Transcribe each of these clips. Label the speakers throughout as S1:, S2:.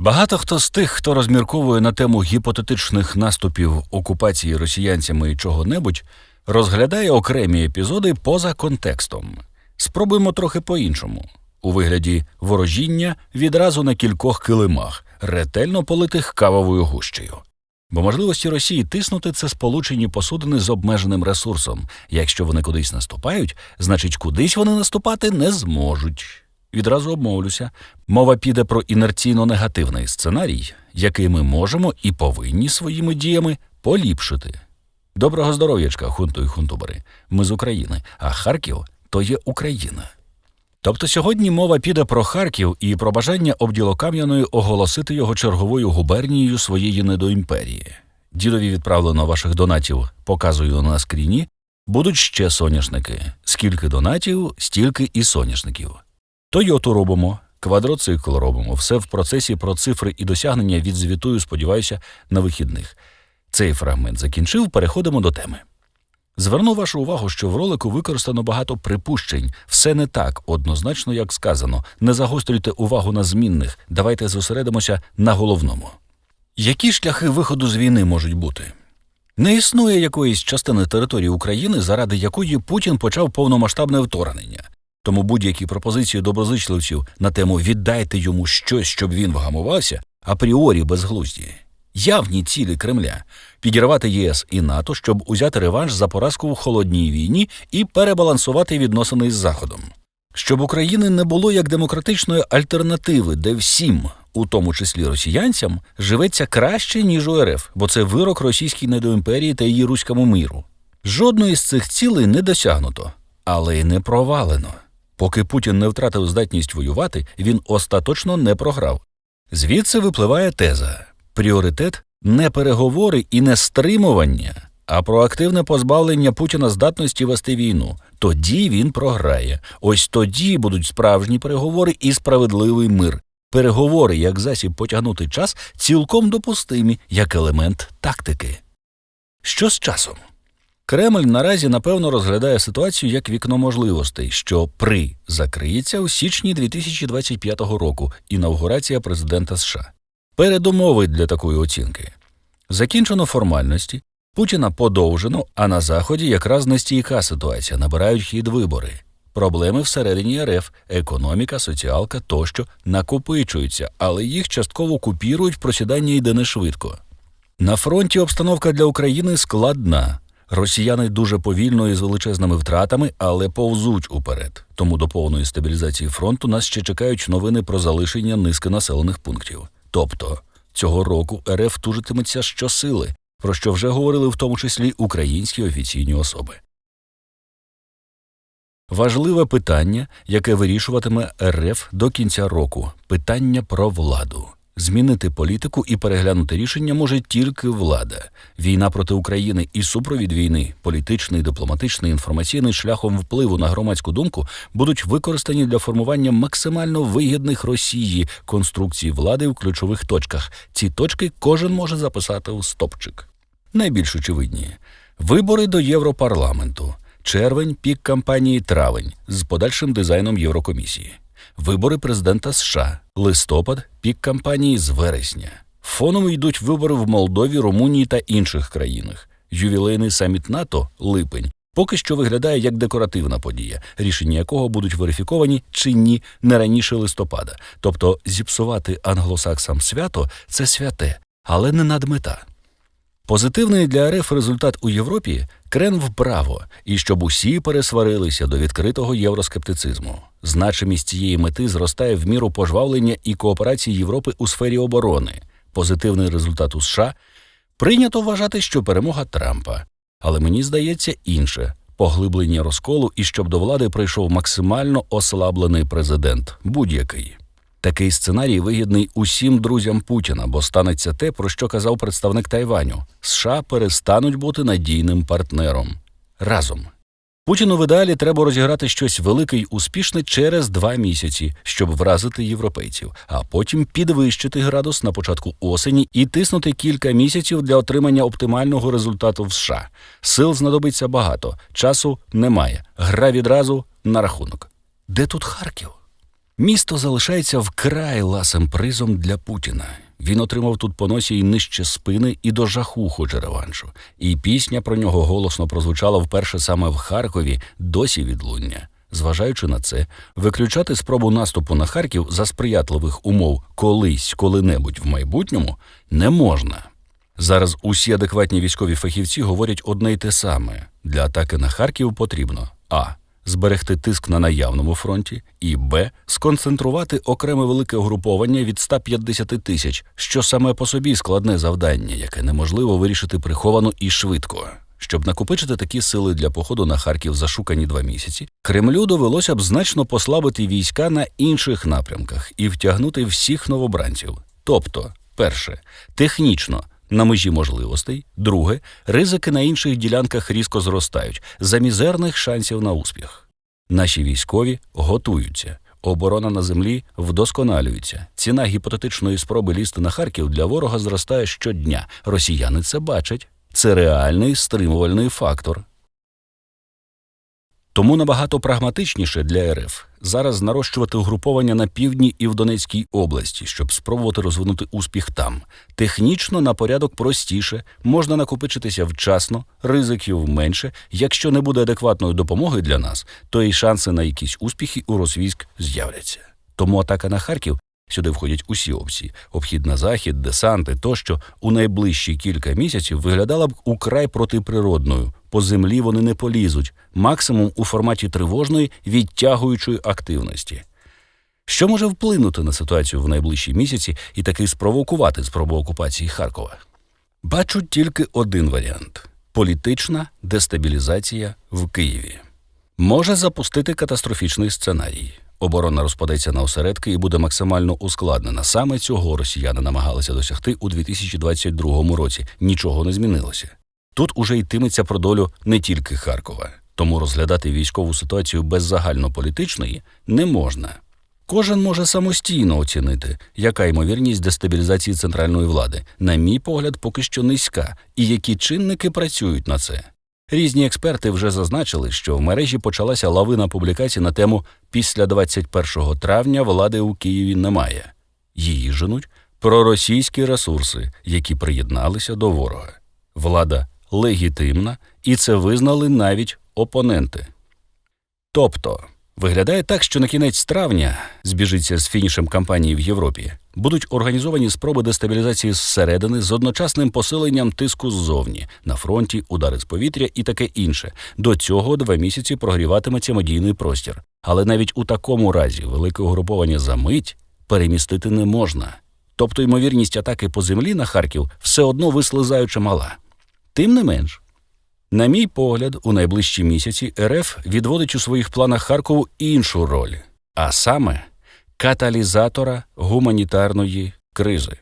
S1: Багато хто з тих, хто розмірковує на тему гіпотетичних наступів окупації росіянцями і чого-небудь, розглядає окремі епізоди поза контекстом. Спробуємо трохи по-іншому. У вигляді ворожіння відразу на кількох килимах, ретельно политих кавовою гущею. Бо можливості Росії тиснути це сполучені посудини з обмеженим ресурсом. Якщо вони кудись наступають, значить кудись вони наступати не зможуть. Відразу обмовлюся. Мова піде про інерційно негативний сценарій, який ми можемо і повинні своїми діями поліпшити. Доброго здоров'ячка, хунту і хунтубери. Ми з України, а Харків то є Україна. Тобто сьогодні мова піде про Харків і про бажання обділокам'яною оголосити його черговою губернією своєї недоімперії. Дідові відправлено ваших донатів, показую на скріні. Будуть ще соняшники. Скільки донатів, стільки і соняшників. Тойоту робимо, квадроцикл робимо. Все в процесі про цифри і досягнення відзвітую, сподіваюся, на вихідних. Цей фрагмент закінчив, переходимо до теми. Зверну вашу увагу, що в ролику використано багато припущень. Все не так, однозначно, як сказано. Не загострюйте увагу на змінних, давайте зосередимося на головному. Які шляхи виходу з війни можуть бути? Не існує якоїсь частини території України, заради якої Путін почав повномасштабне вторгнення. Тому будь-які пропозиції доброзичливців на тему віддайте йому щось, щоб він вгамувався, апріорі безглузді. Явні цілі Кремля підірвати ЄС і НАТО, щоб узяти реванш за поразку в холодній війні і перебалансувати відносини з Заходом. Щоб України не було як демократичної альтернативи, де всім, у тому числі росіянцям, живеться краще, ніж у РФ, бо це вирок російській недоімперії та її руському миру. Жодної з цих цілей не досягнуто, але й не провалено. Поки Путін не втратив здатність воювати, він остаточно не програв. Звідси випливає теза пріоритет не переговори і не стримування, а проактивне позбавлення Путіна здатності вести війну. Тоді він програє. Ось тоді будуть справжні переговори і справедливий мир. Переговори як засіб потягнути час цілком допустимі як елемент тактики. Що з часом? Кремль наразі напевно розглядає ситуацію як вікно можливостей, що при закриється у січні 2025 року інаугурація президента США. Передумови для такої оцінки закінчено формальності, Путіна подовжено, а на заході якраз нестійка ситуація набирають хід вибори. Проблеми всередині РФ, економіка, соціалка тощо накопичуються, але їх частково купірують, просідання йде не швидко. На фронті обстановка для України складна. Росіяни дуже повільно і з величезними втратами, але повзуть уперед. Тому до повної стабілізації фронту нас ще чекають новини про залишення низки населених пунктів. Тобто цього року РФ тужитиметься щосили, про що вже говорили в тому числі українські офіційні особи. Важливе питання, яке вирішуватиме РФ до кінця року питання про владу. Змінити політику і переглянути рішення може тільки влада. Війна проти України і супровід війни, політичний, дипломатичний, інформаційний шляхом впливу на громадську думку будуть використані для формування максимально вигідних Росії конструкцій влади в ключових точках. Ці точки кожен може записати у стопчик. Найбільш очевидні вибори до Європарламенту, червень, пік кампанії травень з подальшим дизайном Єврокомісії. Вибори президента США, листопад, пік кампанії з вересня. Фоном йдуть вибори в Молдові, Румунії та інших країнах. Ювілейний саміт НАТО липень поки що виглядає як декоративна подія, рішення якого будуть верифіковані чи ні не раніше листопада. Тобто зіпсувати англосаксам свято це святе, але не надмета. Позитивний для РФ результат у Європі крен вправо, і щоб усі пересварилися до відкритого євроскептицизму. Значимість цієї мети зростає в міру пожвавлення і кооперації Європи у сфері оборони. Позитивний результат у США прийнято вважати, що перемога Трампа. Але мені здається інше поглиблення розколу і щоб до влади прийшов максимально ослаблений президент, будь-який. Такий сценарій вигідний усім друзям Путіна, бо станеться те, про що казав представник Тайваню: США перестануть бути надійним партнером разом. Путіну в ідеалі треба розіграти щось велике й успішне через два місяці, щоб вразити європейців, а потім підвищити градус на початку осені і тиснути кілька місяців для отримання оптимального результату в США. Сил знадобиться багато, часу немає. Гра відразу на рахунок. Де тут Харків? Місто залишається вкрай ласим призом для Путіна. Він отримав тут по носі і нижче спини, і до жаху хоче реваншу. І пісня про нього голосно прозвучала вперше саме в Харкові, досі відлуння. Зважаючи на це, виключати спробу наступу на Харків за сприятливих умов колись, коли-небудь в майбутньому не можна. Зараз усі адекватні військові фахівці говорять одне й те саме: для атаки на Харків потрібно а. Зберегти тиск на наявному фронті, і Б. Сконцентрувати окреме велике угруповання від 150 тисяч, що саме по собі складне завдання, яке неможливо вирішити приховано і швидко. Щоб накопичити такі сили для походу на Харків зашукані два місяці, Кремлю довелося б значно послабити війська на інших напрямках і втягнути всіх новобранців. Тобто, перше, технічно на межі можливостей, друге, ризики на інших ділянках різко зростають за мізерних шансів на успіх. Наші військові готуються. Оборона на землі вдосконалюється. Ціна гіпотетичної спроби лізти на Харків для ворога зростає щодня. Росіяни це бачать. Це реальний стримувальний фактор. Тому набагато прагматичніше для РФ зараз нарощувати угруповання на півдні і в Донецькій області, щоб спробувати розвинути успіх там. Технічно на порядок простіше, можна накопичитися вчасно, ризиків менше. Якщо не буде адекватної допомоги для нас, то і шанси на якісь успіхи у розвійськ з'являться. Тому атака на Харків Сюди входять усі опції: обхід на захід, десанти тощо у найближчі кілька місяців виглядала б украй протиприродною. По землі вони не полізуть, максимум у форматі тривожної відтягуючої активності. Що може вплинути на ситуацію в найближчі місяці і таки спровокувати спробу окупації Харкова? Бачу тільки один варіант: політична дестабілізація в Києві. Може запустити катастрофічний сценарій. Оборона розпадеться на осередки і буде максимально ускладнена. Саме цього росіяни намагалися досягти у 2022 році. Нічого не змінилося. Тут уже йтиметься про долю не тільки Харкова, тому розглядати військову ситуацію без загальнополітичної не можна. Кожен може самостійно оцінити, яка ймовірність дестабілізації центральної влади, на мій погляд, поки що низька, і які чинники працюють на це. Різні експерти вже зазначили, що в мережі почалася лавина публікацій на тему після 21 травня влади у Києві немає. Її женуть проросійські ресурси, які приєдналися до ворога. Влада легітимна, і це визнали навіть опоненти. Тобто, виглядає так, що на кінець травня збіжиться з фінішем кампанії в Європі, будуть організовані спроби дестабілізації зсередини з одночасним посиленням тиску ззовні на фронті, удари з повітря і таке інше. До цього два місяці прогріватиметься медійний простір. Але навіть у такому разі велике угруповання за мить перемістити не можна. Тобто ймовірність атаки по землі на Харків все одно вислизаючи мала. Тим не менш, на мій погляд, у найближчі місяці РФ відводить у своїх планах Харкову іншу роль, а саме каталізатора гуманітарної кризи.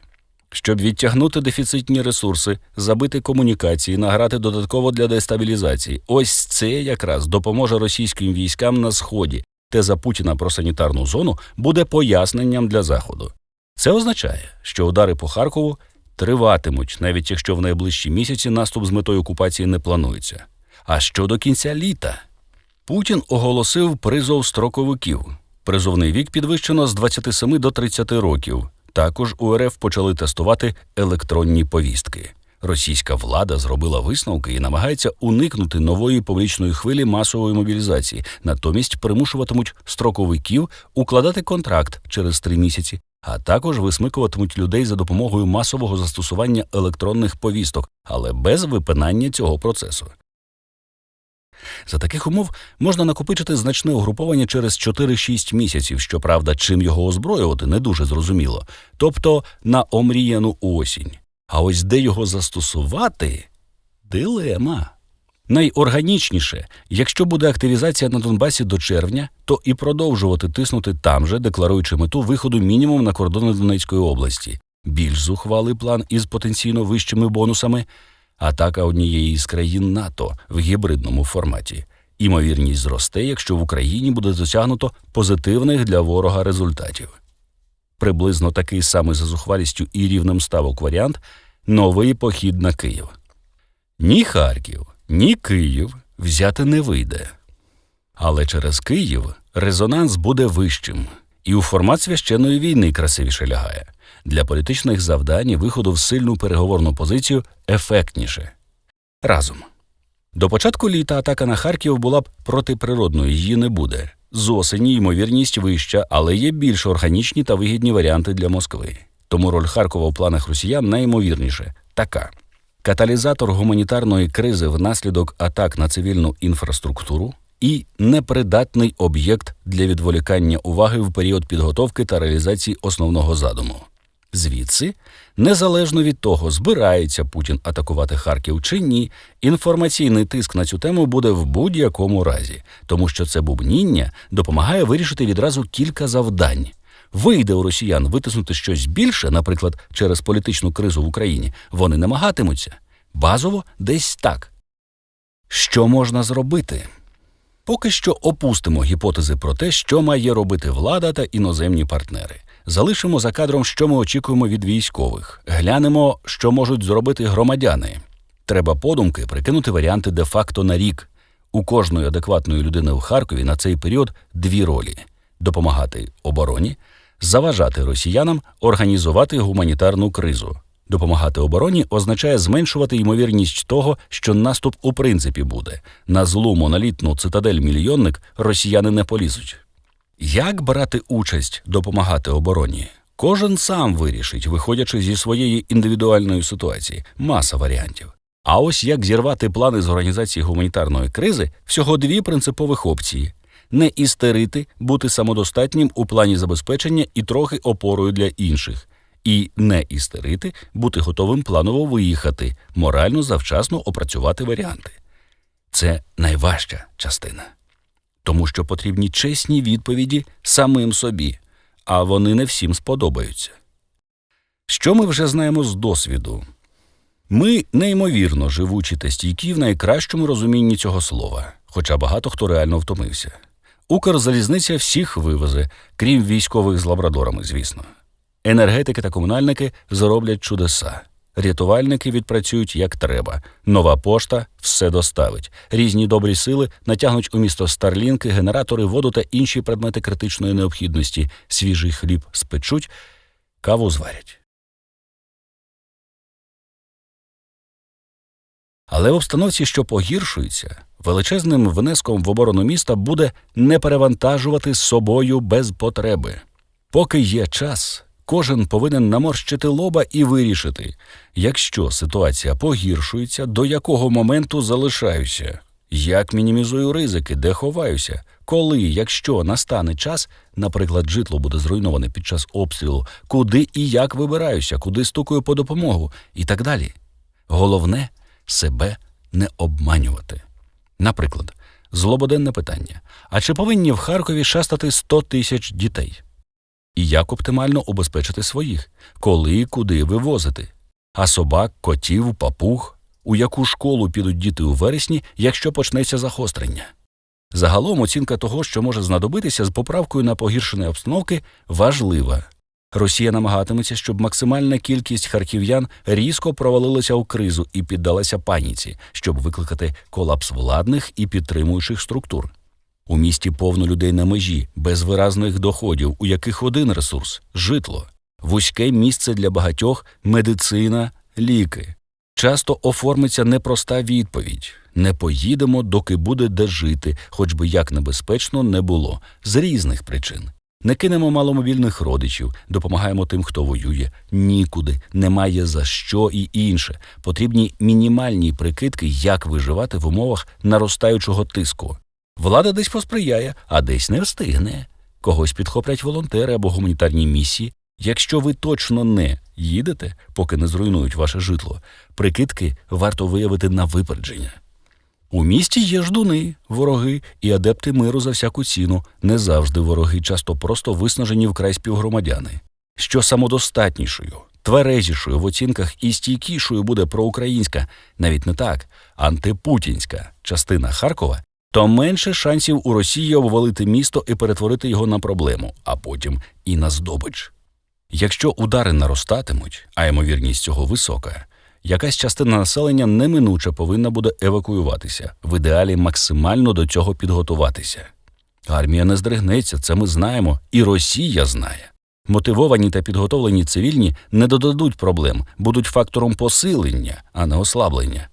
S1: Щоб відтягнути дефіцитні ресурси, забити комунікації, награти додатково для дестабілізації. Ось це якраз допоможе російським військам на сході. Теза Путіна про санітарну зону буде поясненням для заходу. Це означає, що удари по Харкову триватимуть, навіть якщо в найближчі місяці наступ з метою окупації не планується. А що до кінця літа? Путін оголосив призов строковиків. Призовний вік підвищено з 27 до 30 років. Також у РФ почали тестувати електронні повістки. Російська влада зробила висновки і намагається уникнути нової публічної хвилі масової мобілізації, натомість примушуватимуть строковиків укладати контракт через три місяці, а також висмикуватимуть людей за допомогою масового застосування електронних повісток, але без випинання цього процесу. За таких умов можна накопичити значне угруповання через 4-6 місяців, щоправда, чим його озброювати не дуже зрозуміло, тобто на омріяну осінь. А ось де його застосувати дилема. Найорганічніше, якщо буде активізація на Донбасі до червня, то і продовжувати тиснути там же, декларуючи мету виходу мінімум на кордони Донецької області. Більш зухвалий план із потенційно вищими бонусами атака однієї з країн НАТО в гібридному форматі. Імовірність зросте, якщо в Україні буде досягнуто позитивних для ворога результатів. Приблизно такий самий за зухвалістю і рівнем ставок варіант новий похід на Київ. Ні Харків, ні Київ взяти не вийде. Але через Київ резонанс буде вищим, І у формат священної війни красивіше лягає. Для політичних завдань виходу в сильну переговорну позицію ефектніше. Разом. До початку літа атака на Харків була б протиприродною, її не буде. З осені ймовірність вища, але є більш органічні та вигідні варіанти для Москви. Тому роль Харкова у планах росіян найімовірніше така: каталізатор гуманітарної кризи внаслідок атак на цивільну інфраструктуру і непридатний об'єкт для відволікання уваги в період підготовки та реалізації основного задуму. Звідси, незалежно від того, збирається Путін атакувати Харків чи ні, інформаційний тиск на цю тему буде в будь-якому разі, тому що це бубніння допомагає вирішити відразу кілька завдань. Вийде у росіян витиснути щось більше, наприклад, через політичну кризу в Україні, вони намагатимуться. Базово десь так. Що можна зробити? Поки що опустимо гіпотези про те, що має робити влада та іноземні партнери. Залишимо за кадром, що ми очікуємо від військових. Глянемо, що можуть зробити громадяни. Треба подумки прикинути варіанти де-факто на рік. У кожної адекватної людини в Харкові на цей період дві ролі: допомагати обороні, заважати росіянам організувати гуманітарну кризу. Допомагати обороні означає зменшувати ймовірність того, що наступ у принципі буде. На злу монолітну цитадель мільйонник росіяни не полізуть. Як брати участь, допомагати обороні? Кожен сам вирішить, виходячи зі своєї індивідуальної ситуації, маса варіантів. А ось як зірвати плани з організації гуманітарної кризи всього дві принципових опції: не істерити, бути самодостатнім у плані забезпечення і трохи опорою для інших, і не істерити, бути готовим планово виїхати, морально завчасно опрацювати варіанти. Це найважча частина тому що потрібні чесні відповіді самим собі, а вони не всім сподобаються. Що ми вже знаємо з досвіду? Ми неймовірно живучі та стійкі в найкращому розумінні цього слова, хоча багато хто реально втомився. Укрзалізниця всіх вивезе, крім військових з лабрадорами, звісно. Енергетики та комунальники зроблять чудеса. Рятувальники відпрацюють як треба. Нова пошта все доставить. Різні добрі сили натягнуть у місто старлінки, генератори, воду та інші предмети критичної необхідності. Свіжий хліб спечуть, каву зварять. Але в обстановці, що погіршується, величезним внеском в оборону міста буде не перевантажувати собою без потреби. Поки є час, Кожен повинен наморщити лоба і вирішити, якщо ситуація погіршується, до якого моменту залишаюся, як мінімізую ризики, де ховаюся, коли, якщо настане час, наприклад, житло буде зруйноване під час обстрілу, куди і як вибираюся, куди стукаю по допомогу і так далі. Головне себе не обманювати. Наприклад, злободенне питання: а чи повинні в Харкові шастати 100 тисяч дітей? і як оптимально убезпечити своїх, коли і куди вивозити, а собак, котів, папуг, у яку школу підуть діти у вересні, якщо почнеться загострення. Загалом оцінка того, що може знадобитися з поправкою на погіршення обстановки, важлива. Росія намагатиметься, щоб максимальна кількість харків'ян різко провалилася у кризу і піддалася паніці, щоб викликати колапс владних і підтримуючих структур. У місті повно людей на межі, без виразних доходів, у яких один ресурс житло, вузьке місце для багатьох, медицина, ліки. Часто оформиться непроста відповідь не поїдемо, доки буде де жити, хоч би як небезпечно не було, з різних причин. Не кинемо маломобільних родичів, допомагаємо тим, хто воює. Нікуди, немає за що і інше. Потрібні мінімальні прикидки, як виживати в умовах наростаючого тиску. Влада десь посприяє, а десь не встигне. Когось підхоплять волонтери або гуманітарні місії. Якщо ви точно не їдете, поки не зруйнують ваше житло, прикидки варто виявити на випередження. У місті є ждуни, вороги і адепти миру за всяку ціну, не завжди вороги, часто просто виснажені вкрай співгромадяни. Що самодостатнішою, тверезішою в оцінках і стійкішою буде проукраїнська, навіть не так, антипутінська частина Харкова, то менше шансів у Росії обвалити місто і перетворити його на проблему, а потім і на здобич. Якщо удари наростатимуть, а ймовірність цього висока, якась частина населення неминуче повинна буде евакуюватися, в ідеалі максимально до цього підготуватися. Армія не здригнеться, це ми знаємо, і Росія знає. Мотивовані та підготовлені цивільні не додадуть проблем, будуть фактором посилення, а не ослаблення.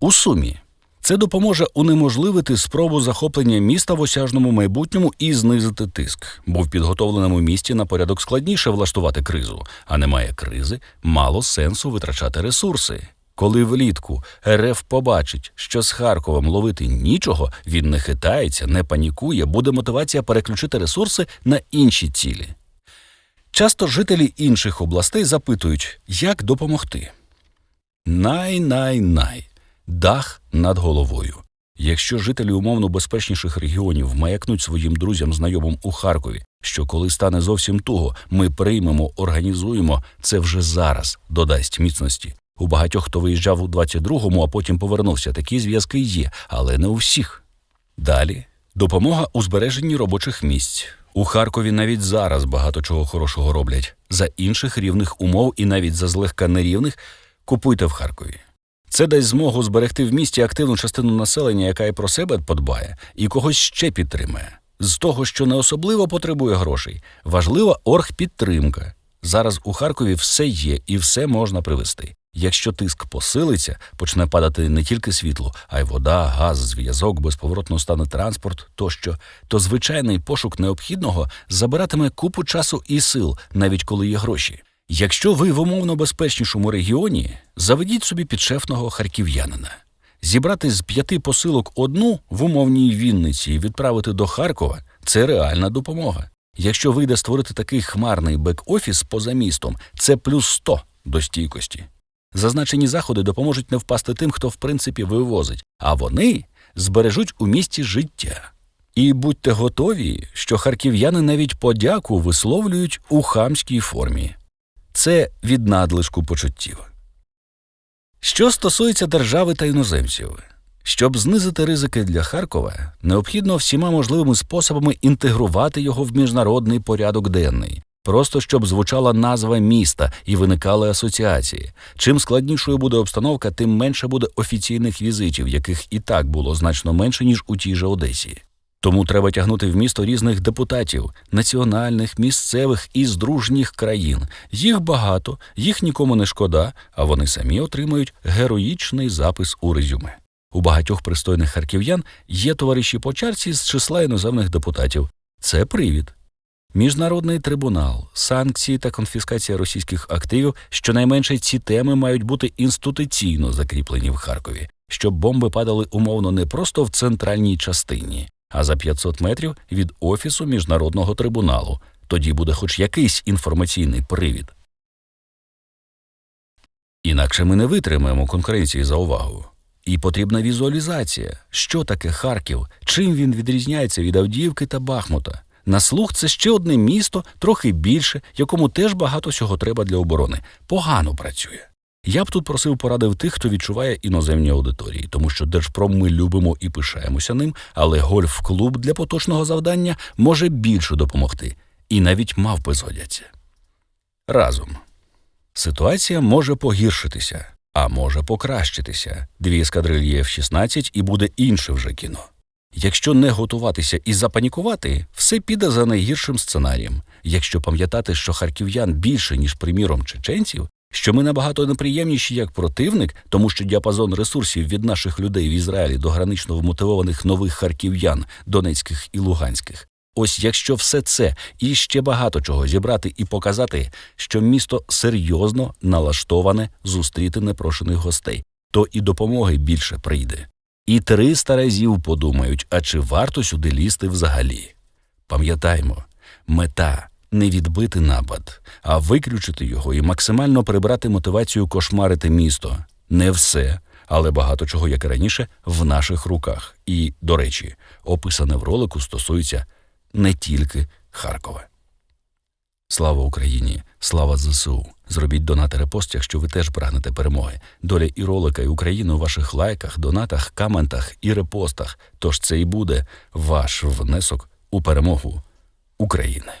S1: У сумі це допоможе унеможливити спробу захоплення міста в осяжному майбутньому і знизити тиск, бо в підготовленому місті на порядок складніше влаштувати кризу, а немає кризи, мало сенсу витрачати ресурси. Коли влітку РФ побачить, що з Харковом ловити нічого, він не хитається, не панікує, буде мотивація переключити ресурси на інші цілі. Часто жителі інших областей запитують, як допомогти. Най-най-най дах над головою. Якщо жителі умовно безпечніших регіонів маякнуть своїм друзям знайомим у Харкові, що коли стане зовсім туго, ми приймемо, організуємо, це вже зараз додасть міцності. У багатьох, хто виїжджав у 22-му, а потім повернувся, такі зв'язки є, але не у всіх. Далі допомога у збереженні робочих місць. У Харкові навіть зараз багато чого хорошого роблять. За інших рівних умов і навіть за злегка нерівних купуйте в Харкові. Це дасть змогу зберегти в місті активну частину населення, яка і про себе подбає, і когось ще підтримає. З того, що не особливо потребує грошей, важлива оргпідтримка. Зараз у Харкові все є і все можна привезти. Якщо тиск посилиться, почне падати не тільки світло, а й вода, газ, зв'язок, безповоротно стане транспорт тощо, то звичайний пошук необхідного забиратиме купу часу і сил, навіть коли є гроші. Якщо ви в умовно безпечнішому регіоні, заведіть собі підшефного харків'янина. Зібрати з п'яти посилок одну в умовній Вінниці і відправити до Харкова це реальна допомога. Якщо вийде створити такий хмарний бек-офіс поза містом, це плюс 100 до стійкості. Зазначені заходи допоможуть не впасти тим, хто в принципі вивозить, а вони збережуть у місті життя. І будьте готові, що харків'яни навіть подяку висловлюють у хамській формі. Це від надлишку почуттів. Що стосується держави та іноземців, щоб знизити ризики для Харкова, необхідно всіма можливими способами інтегрувати його в міжнародний порядок денний, просто щоб звучала назва міста і виникали асоціації. Чим складнішою буде обстановка, тим менше буде офіційних візитів, яких і так було значно менше ніж у тій же Одесі. Тому треба тягнути в місто різних депутатів, національних, місцевих і з дружніх країн. Їх багато, їх нікому не шкода, а вони самі отримають героїчний запис у резюме. У багатьох пристойних харків'ян є товариші по чарці з числа іноземних депутатів. Це привід. Міжнародний трибунал, санкції та конфіскація російських активів, щонайменше ці теми мають бути інституційно закріплені в Харкові, щоб бомби падали умовно не просто в центральній частині, а за 500 метрів від офісу міжнародного трибуналу. Тоді буде хоч якийсь інформаційний привід. Інакше ми не витримаємо конкуренції за увагу. І потрібна візуалізація, що таке Харків, чим він відрізняється від Авдіївки та Бахмута. На слух це ще одне місто, трохи більше, якому теж багато всього треба для оборони. Погано працює. Я б тут просив порадив тих, хто відчуває іноземні аудиторії, тому що Держпром ми любимо і пишаємося ним, але гольф-клуб для поточного завдання може більше допомогти, і навіть мавпи згодяться. Разом ситуація може погіршитися, а може покращитися. Дві ескадрильї F-16 і буде інше вже кіно. Якщо не готуватися і запанікувати, все піде за найгіршим сценарієм. Якщо пам'ятати, що харків'ян більше, ніж приміром чеченців, що ми набагато неприємніші як противник, тому що діапазон ресурсів від наших людей в Ізраїлі до гранично вмотивованих нових харків'ян, донецьких і луганських. Ось якщо все це і ще багато чого зібрати і показати, що місто серйозно налаштоване зустріти непрошених гостей, то і допомоги більше прийде. І триста разів подумають, а чи варто сюди лізти взагалі. Пам'ятаймо, мета не відбити напад, а виключити його і максимально прибрати мотивацію кошмарити місто. Не все, але багато чого, як і раніше, в наших руках. І, до речі, описане в ролику стосується не тільки Харкова. Слава Україні! Слава ЗСУ! Зробіть донат репост, якщо ви теж прагнете перемоги. Доля і ролика, і України у ваших лайках, донатах, коментах і репостах. Тож це і буде ваш внесок у перемогу України.